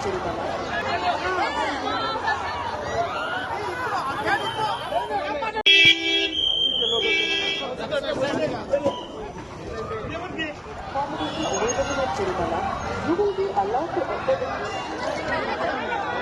To enter the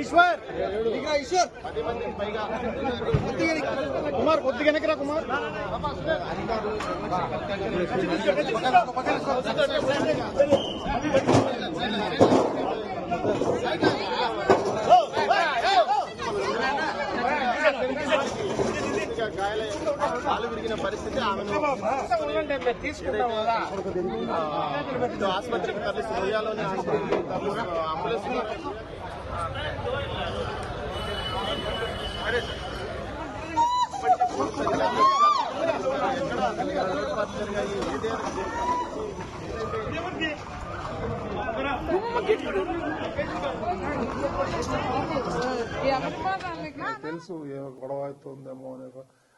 Eshwar ఇక్కడ ఈశ్వర్ కొద్దిగా కుమార్ కొద్దిగా వెనకరా కుమార్ గాయాలై కాలు విరిగిన పరిస్థితి ఆమెను ఆసుపత్రికి తరలిస్తూ ఉయ్యాలోని ఆసుపత్రికి అంబులెన్స్ తెలుసు ఏమో గొడవ అవుతుందేమో అనే.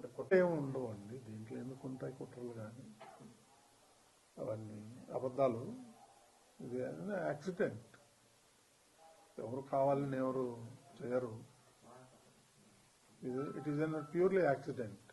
ఇప్పుడు కుట్టేమో ఉండవు అండి. దీంట్లో ఎందుకు ఉంటాయి కుట్రలు కానీ? అవన్నీ అబద్ధాలు. ఇది యాక్సిడెంట్. ఎవరు కావాలని ఎవరు చేయరు. It is an purely accident